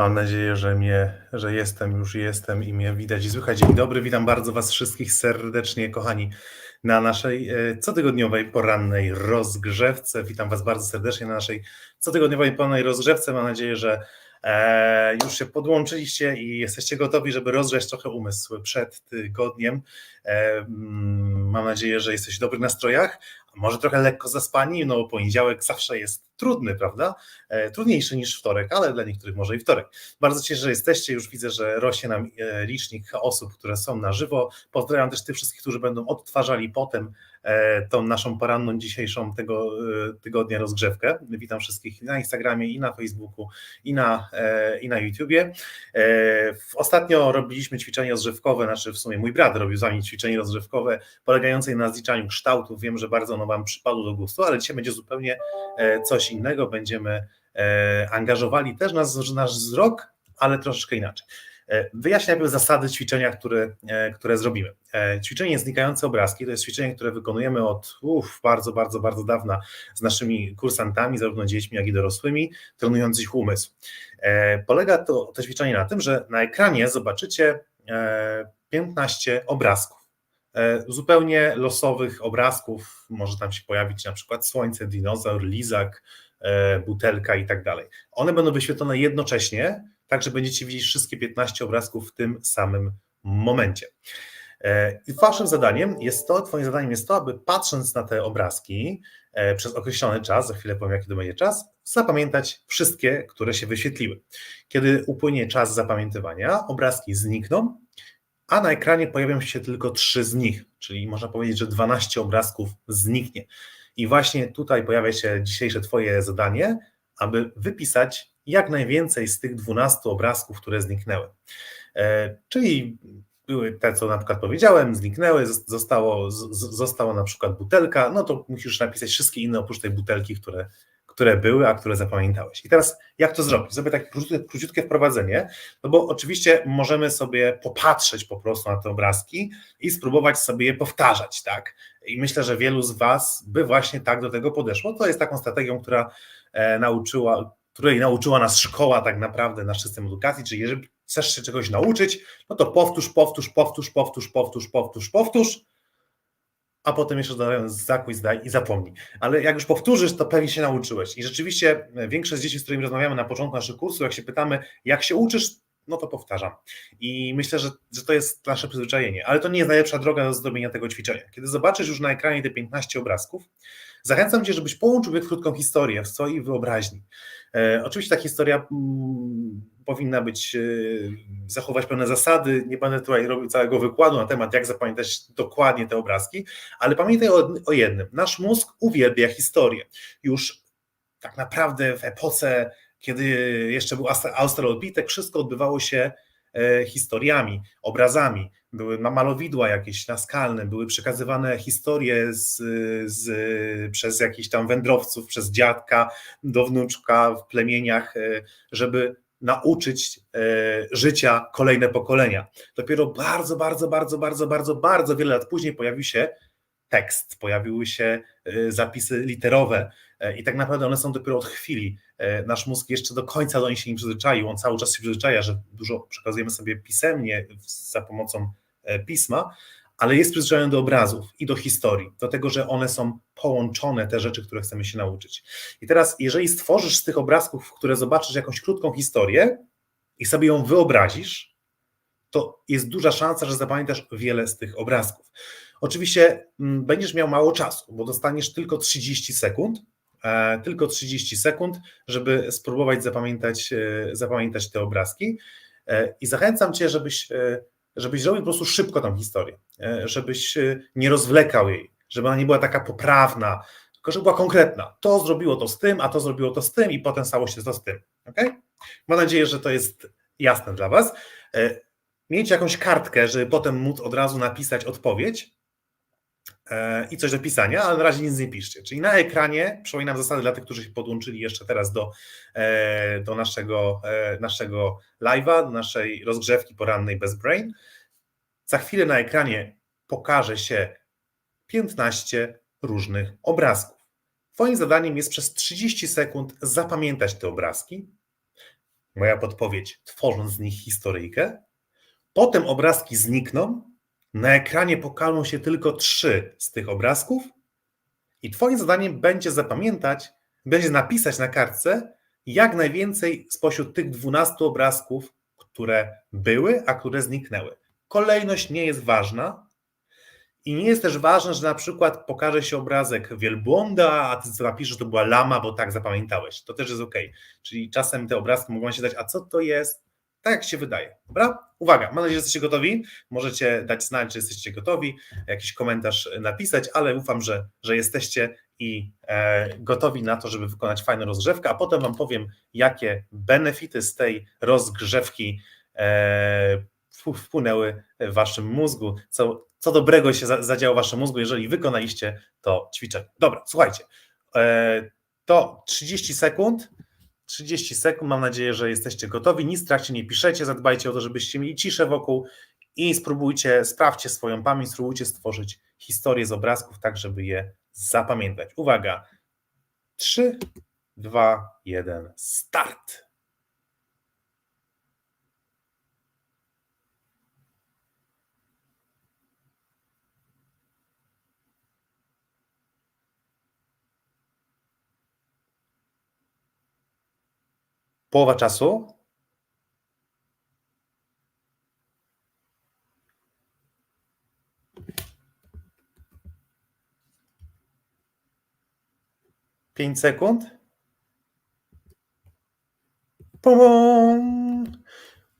Mam nadzieję, że mnie, że jestem, już jestem i mnie widać i słychać. Dzień dobry, witam bardzo Was wszystkich serdecznie, kochani, na naszej e, cotygodniowej porannej rozgrzewce. Witam Was bardzo serdecznie na naszej cotygodniowej porannej rozgrzewce. Mam nadzieję, że e, już się podłączyliście i jesteście gotowi, żeby rozgrzać trochę umysł przed tygodniem. E, mm, mam nadzieję, że jesteście w dobrych nastrojach, może trochę lekko zaspani, no poniedziałek zawsze jest trudny, prawda? E, trudniejszy niż wtorek, ale dla niektórych może i wtorek. Bardzo cieszę, że jesteście, już widzę, że rośnie nam e, licznik osób, które są na żywo. Pozdrawiam też tych wszystkich, którzy będą odtwarzali potem tą naszą poranną dzisiejszą tego tygodnia rozgrzewkę. Witam wszystkich na Instagramie i na Facebooku i na, i na YouTubie. Ostatnio robiliśmy ćwiczenie rozgrzewkowe, znaczy w sumie mój brat robił z wami ćwiczenie rozgrzewkowe polegające na zliczaniu kształtów. Wiem, że bardzo ono wam przypadło do gustu, ale dzisiaj będzie zupełnie coś innego, będziemy e, angażowali też nasz, nasz wzrok, ale troszeczkę inaczej. E, wyjaśnię najpierw zasady ćwiczenia, które, e, które zrobimy. Ćwiczenie znikające obrazki to jest ćwiczenie, które wykonujemy od uf, bardzo, bardzo, bardzo dawna z naszymi kursantami, zarówno dziećmi, jak i dorosłymi, trenując ich umysł. Polega to, to ćwiczenie na tym, że na ekranie zobaczycie 15 obrazków. Zupełnie losowych obrazków, może tam się pojawić na przykład słońce, dinozaur, lizak, E, butelka i tak dalej. One będą wyświetlone jednocześnie, tak że będziecie widzieć wszystkie 15 obrazków w tym samym momencie. E, I waszym zadaniem jest to, twoim zadaniem jest to, aby patrząc na te obrazki e, przez określony czas, za chwilę powiem jaki to będzie czas, zapamiętać wszystkie, które się wyświetliły. Kiedy upłynie czas zapamiętywania, obrazki znikną, a na ekranie pojawią się tylko trzy z nich, czyli można powiedzieć, że 12 obrazków zniknie. I właśnie tutaj pojawia się dzisiejsze Twoje zadanie, aby wypisać jak najwięcej z tych 12 obrazków, które zniknęły. E, czyli były te, co na przykład powiedziałem, zniknęły, zostało, została na przykład butelka, no to musisz napisać wszystkie inne oprócz tej butelki, które, które były, a które zapamiętałeś. I teraz jak to zrobić? Zrobię takie króciutkie, króciutkie wprowadzenie, no bo oczywiście możemy sobie popatrzeć po prostu na te obrazki i spróbować sobie je powtarzać, tak? I myślę, że wielu z Was by właśnie tak do tego podeszło. To jest taką strategią, która e, nauczyła, której nauczyła nas szkoła tak naprawdę, nasz system edukacji, czyli jeżeli chcesz się czegoś nauczyć, no to powtórz, powtórz, powtórz, powtórz, powtórz, powtórz, powtórz, a potem jeszcze zakuj, zdaj i zapomnij. Ale jak już powtórzysz, to pewnie się nauczyłeś. I rzeczywiście e, większość dzieci, z którymi rozmawiamy na początku naszych kursów, jak się pytamy, jak się uczysz, no to powtarzam. I myślę, że, że to jest nasze przyzwyczajenie, ale to nie jest najlepsza droga do zrobienia tego ćwiczenia. Kiedy zobaczysz już na ekranie te 15 obrazków, zachęcam Cię, żebyś połączył w krótką historię w swojej wyobraźni. E, oczywiście ta historia mm, powinna być, e, zachować pewne zasady. Nie będę tutaj robił całego wykładu na temat, jak zapamiętać dokładnie te obrazki, ale pamiętaj o, o jednym. Nasz mózg uwielbia historię. Już tak naprawdę w epoce kiedy jeszcze był Australopithek, wszystko odbywało się historiami, obrazami. Były malowidła jakieś naskalne, były przekazywane historie z, z, przez jakichś tam wędrowców, przez dziadka do wnuczka w plemieniach, e, żeby nauczyć e, życia kolejne pokolenia. Dopiero bardzo, bardzo, bardzo, bardzo, bardzo, bardzo wiele lat później pojawił się tekst, pojawiły się zapisy literowe i tak naprawdę one są dopiero od chwili E, nasz mózg jeszcze do końca do nich się nie przyzwyczaił, on cały czas się przyzwyczaja, że dużo przekazujemy sobie pisemnie za pomocą e, pisma, ale jest przyzwyczajony do obrazów i do historii, do tego, że one są połączone, te rzeczy, które chcemy się nauczyć. I teraz, jeżeli stworzysz z tych obrazków, które zobaczysz jakąś krótką historię i sobie ją wyobrazisz, to jest duża szansa, że zapamiętasz wiele z tych obrazków. Oczywiście mm, będziesz miał mało czasu, bo dostaniesz tylko 30 sekund, E, tylko 30 sekund, żeby spróbować zapamiętać, e, zapamiętać te obrazki. E, I zachęcam Cię, żebyś, żebyś zrobił po prostu szybko tą historię, żebyś nie rozwlekał jej, żeby ona nie była taka poprawna, tylko żeby była konkretna. To zrobiło to z tym, a to zrobiło to z tym i potem stało się to z tym. Okay? Mam nadzieję, że to jest jasne dla Was. Miejcie jakąś kartkę, żeby potem móc od razu napisać odpowiedź, i coś do pisania, ale na razie nic nie piszcie. Czyli na ekranie, przypominam zasady dla tych, którzy się podłączyli jeszcze teraz do, e, do naszego, e, naszego live'a, do naszej rozgrzewki porannej bez brain. Za chwilę na ekranie pokaże się 15 różnych obrazków. Twoim zadaniem jest przez 30 sekund zapamiętać te obrazki, moja podpowiedź, tworząc z nich historyjkę. Potem obrazki znikną, na ekranie pokażą się tylko trzy z tych obrazków i Twoim zadaniem będzie zapamiętać, będzie napisać na kartce jak najwięcej spośród tych 12 obrazków, które były, a które zniknęły. Kolejność nie jest ważna, i nie jest też ważne, że na przykład pokaże się obrazek wielbłąda, a ty napiszesz, że to była lama, bo tak zapamiętałeś. To też jest ok. Czyli czasem te obrazki mogą się dać, a co to jest? Tak jak się wydaje. Dobra? Uwaga, mam nadzieję, że jesteście gotowi. Możecie dać znać, że jesteście gotowi, jakiś komentarz napisać, ale ufam, że, że jesteście i e, gotowi na to, żeby wykonać fajną rozgrzewkę, a potem Wam powiem, jakie benefity z tej rozgrzewki e, wpłynęły w Waszym mózgu, co co dobrego się zadziało w waszym mózgu, jeżeli wykonaliście to ćwiczenie. Dobra, słuchajcie, e, to 30 sekund. 30 sekund, mam nadzieję, że jesteście gotowi. Nic w nie piszecie, zadbajcie o to, żebyście mieli ciszę wokół i spróbujcie, sprawdźcie swoją pamięć, spróbujcie stworzyć historię z obrazków, tak żeby je zapamiętać. Uwaga, 3, 2, 1, start. Połowa czasu. Pięć sekund. Pum.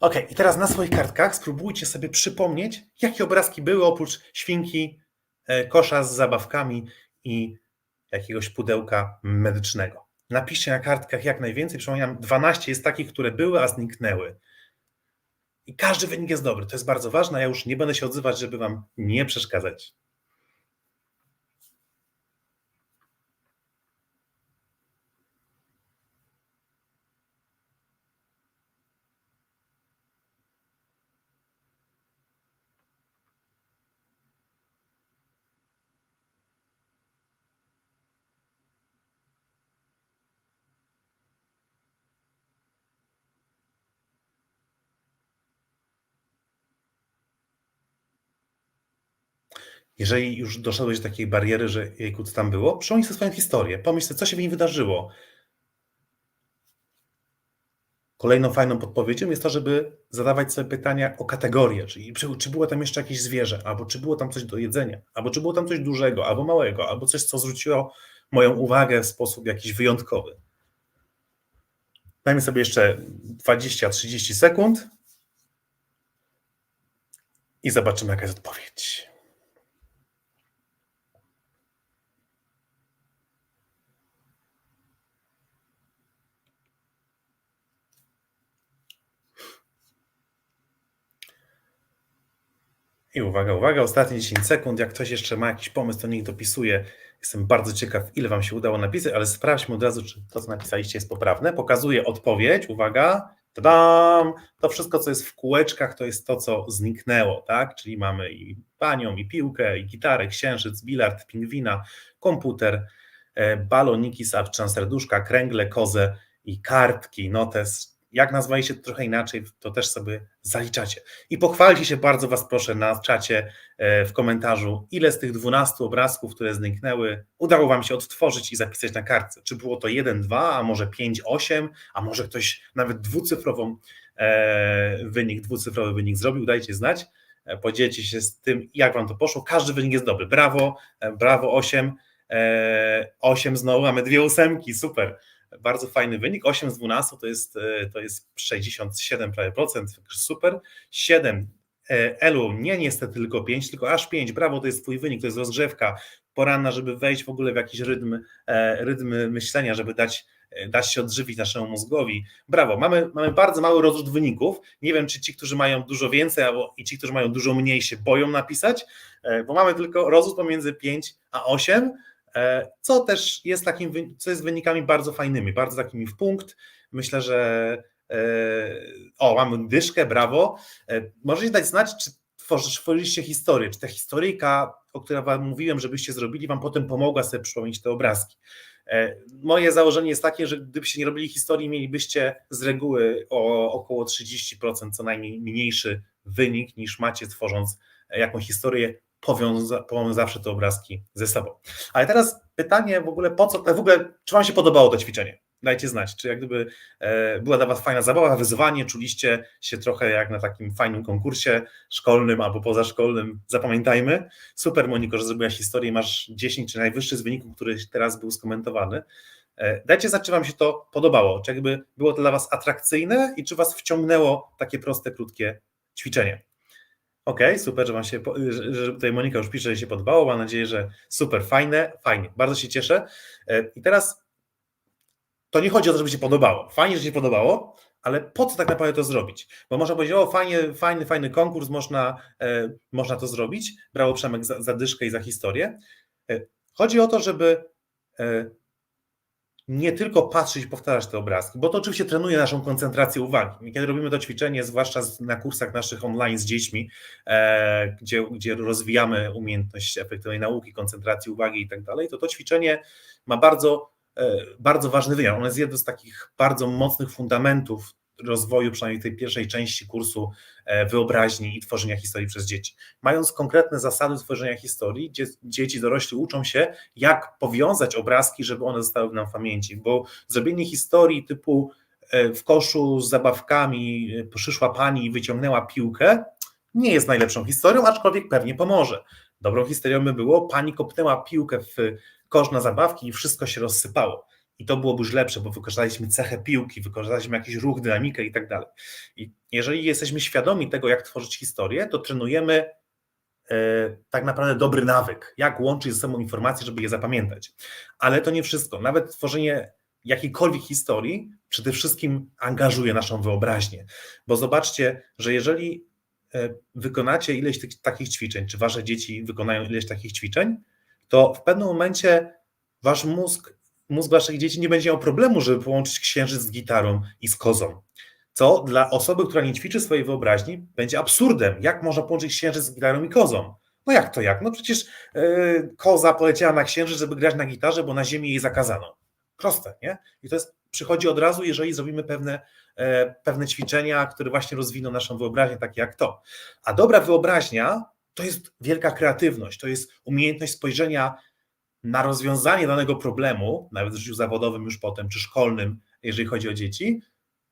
Ok, i teraz na swoich kartkach spróbujcie sobie przypomnieć, jakie obrazki były oprócz świnki, e, kosza z zabawkami i jakiegoś pudełka medycznego. Napiszcie na kartkach jak najwięcej. Przypominam, 12 jest takich, które były, a zniknęły. I każdy wynik jest dobry. To jest bardzo ważne. Ja już nie będę się odzywać, żeby Wam nie przeszkadzać. Jeżeli już doszedłeś do takiej bariery, że jejku, co tam było, przypomnij sobie swoją historię, pomyśl sobie, co się w niej wydarzyło. Kolejną fajną podpowiedzią jest to, żeby zadawać sobie pytania o kategorie, czyli czy, czy było tam jeszcze jakieś zwierzę, albo czy było tam coś do jedzenia, albo czy było tam coś dużego, albo małego, albo coś, co zwróciło moją uwagę w sposób jakiś wyjątkowy. Dajmy sobie jeszcze 20-30 sekund i zobaczymy, jaka jest odpowiedź. I uwaga, uwaga, ostatnie 10 sekund. Jak ktoś jeszcze ma jakiś pomysł, to niech dopisuje. Jestem bardzo ciekaw, ile Wam się udało napisać, ale sprawdźmy od razu, czy to, co napisaliście, jest poprawne. Pokazuję odpowiedź. Uwaga. Tadam! To wszystko, co jest w kółeczkach, to jest to, co zniknęło, tak? Czyli mamy i panią, i piłkę, i gitarę, księżyc, bilard, pingwina, komputer, e, baloniki z serduszka, kręgle, kozę i kartki, notes, jak nazwali się trochę inaczej, to też sobie zaliczacie. I pochwalcie się bardzo Was proszę na czacie, e, w komentarzu, ile z tych 12 obrazków, które zniknęły, udało Wam się odtworzyć i zapisać na kartce. Czy było to 1, 2, a może 5, 8, a może ktoś nawet dwucyfrową e, wynik, dwucyfrowy wynik zrobił, dajcie znać. E, podzielcie się z tym, jak Wam to poszło. Każdy wynik jest dobry. Brawo, brawo 8. 8 znowu, mamy dwie ósemki, super bardzo fajny wynik. 8 z 12 to jest, e, to jest 67 prawie procent, super. 7 e, Elu, nie niestety tylko 5, tylko aż 5. Brawo, to jest Twój wynik, to jest rozgrzewka poranna, żeby wejść w ogóle w jakiś rytm, e, rytm myślenia, żeby dać, dać się odżywić naszemu mózgowi. Brawo, mamy, mamy bardzo mały rozrzut wyników. Nie wiem, czy ci, którzy mają dużo więcej, albo i ci, którzy mają dużo mniej, się boją napisać, bo mamy tylko rozrzut pomiędzy 5 a 8 E, co też jest takim, co jest wynikami bardzo fajnymi, bardzo takimi w punkt. Myślę, że e, o, mamy dyszkę, brawo. E, możecie dać znać, czy tworzyliście historię, czy ta historyjka, o której wam mówiłem, żebyście zrobili, wam potem pomogła sobie przypomnieć te obrazki. E, moje założenie jest takie, że gdybyście nie robili historii, mielibyście z reguły o około 30% co najmniej mniejszy wynik niż macie tworząc jakąś historię, powiąza, powiązawszy te obrazki ze sobą. Ale teraz pytanie w ogóle, po co, w ogóle, czy Wam się podobało to ćwiczenie? Dajcie znać, czy jak gdyby e, była dla Was fajna zabawa, wyzwanie, czuliście się trochę jak na takim fajnym konkursie szkolnym albo pozaszkolnym. Zapamiętajmy. Super, Moniko, że zrobiłaś historię masz 10 czy najwyższy z wyników, który teraz był skomentowany. E, dajcie znać, czy Wam się to podobało, czy jakby było to dla Was atrakcyjne i czy Was wciągnęło takie proste, krótkie ćwiczenie. OK, super, że Wam się, że tutaj Monika już pisze, że się podobało. Mam nadzieję, że super, fajne, fajnie, bardzo się cieszę. E, I teraz to nie chodzi o to, żeby się podobało. Fajnie, że się podobało, ale po co tak naprawdę to zrobić? Bo można powiedzieć, o fajnie, fajny, fajny konkurs, można, e, można to zrobić. Brało Przemek za, za dyszkę i za historię. E, chodzi o to, żeby nie tylko patrzeć i powtarzać te obrazki, bo to oczywiście trenuje naszą koncentrację uwagi. Kiedy robimy to ćwiczenie, zwłaszcza na kursach naszych online z dziećmi, e, gdzie, gdzie rozwijamy umiejętność efektywnej nauki, koncentracji uwagi i tak dalej, to to ćwiczenie ma bardzo, e, bardzo ważny wymiar. Ono jest jednym z takich bardzo mocnych fundamentów rozwoju, przynajmniej tej pierwszej części kursu e, wyobraźni i tworzenia historii przez dzieci. Mając konkretne zasady tworzenia historii, dzieci, dorośli uczą się, jak powiązać obrazki, żeby one zostały nam w pamięci, bo zrobienie historii typu e, w koszu z zabawkami e, przyszła pani i wyciągnęła piłkę, nie jest najlepszą historią, aczkolwiek pewnie pomoże. Dobrą historią by było, pani kopnęła piłkę w kosz na zabawki i wszystko się rozsypało i to byłoby już lepsze, bo wykorzystaliśmy cechę piłki, wykorzystaliśmy jakiś ruch, dynamikę i tak dalej. I jeżeli jesteśmy świadomi tego, jak tworzyć historię, to trenujemy e, tak naprawdę dobry nawyk, jak łączyć ze sobą informacje, żeby je zapamiętać. Ale to nie wszystko. Nawet tworzenie jakiejkolwiek historii przede wszystkim angażuje naszą wyobraźnię. Bo zobaczcie, że jeżeli e, wykonacie ileś tych, takich ćwiczeń, czy wasze dzieci wykonają ileś takich ćwiczeń, to w pewnym momencie wasz mózg mózg waszych dzieci nie będzie miał problemu, żeby połączyć księżyc z gitarą i z kozą. Co dla osoby, która nie ćwiczy swojej wyobraźni, będzie absurdem. Jak można połączyć księżyc z gitarą i kozą? No jak to jak? No przecież yy, koza poleciała na księżyc, żeby grać na gitarze, bo na ziemi jej zakazano. Proste, nie? I to jest, przychodzi od razu, jeżeli zrobimy pewne, e, pewne ćwiczenia, które właśnie rozwiną naszą wyobraźnię, takie jak to. A dobra wyobraźnia to jest wielka kreatywność, to jest umiejętność spojrzenia na rozwiązanie danego problemu, nawet w życiu zawodowym już potem, czy szkolnym, jeżeli chodzi o dzieci,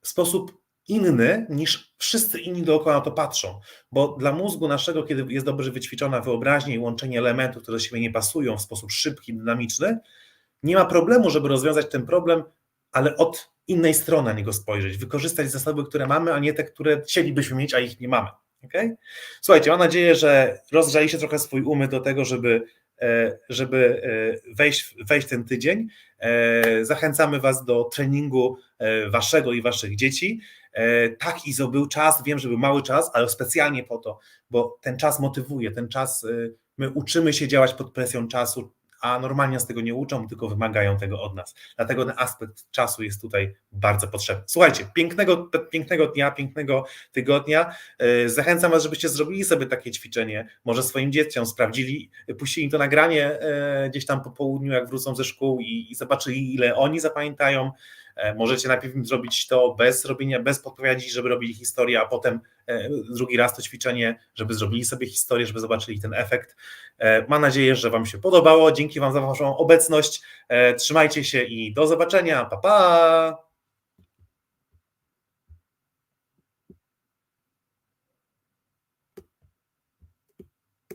w sposób inny niż wszyscy inni dookoła na to patrzą. Bo dla mózgu naszego, kiedy jest dobrze wyćwiczona wyobraźnia i łączenie elementów, które do siebie nie pasują w sposób szybki, dynamiczny, nie ma problemu, żeby rozwiązać ten problem, ale od innej strony na niego spojrzeć, wykorzystać zasoby, które mamy, a nie te, które chcielibyśmy mieć, a ich nie mamy. Okay? Słuchajcie, mam nadzieję, że rozgrzaliście trochę swój umysł do tego, żeby żeby e, wejść, wejść ten tydzień. E, zachęcamy Was do treningu Waszego i Waszych dzieci. Tak, Izo, był czas, wiem, że był mały czas, ale specjalnie po to, bo ten czas motywuje, ten czas, my uczymy się działać pod presją czasu, a normalnie nas tego nie uczą, tylko wymagają tego od nas. Dlatego ten aspekt czasu jest tutaj bardzo potrzebny. Słuchajcie, pięknego, pięknego dnia, pięknego tygodnia. E, zachęcam Was, żebyście zrobili sobie takie ćwiczenie, może swoim dzieciom sprawdzili, puścili to nagranie e, gdzieś tam po południu, jak wrócą ze szkół i, i zobaczyli, ile oni zapamiętają, możecie najpierw zrobić to bez robienia, bez podpowiedzi, żeby robili historię, a potem e, drugi raz to ćwiczenie, żeby zrobili sobie historię, żeby zobaczyli ten efekt. E, mam nadzieję, że Wam się podobało. Dzięki Wam za Waszą obecność. Trzymajcie się i do zobaczenia. Pa, pa!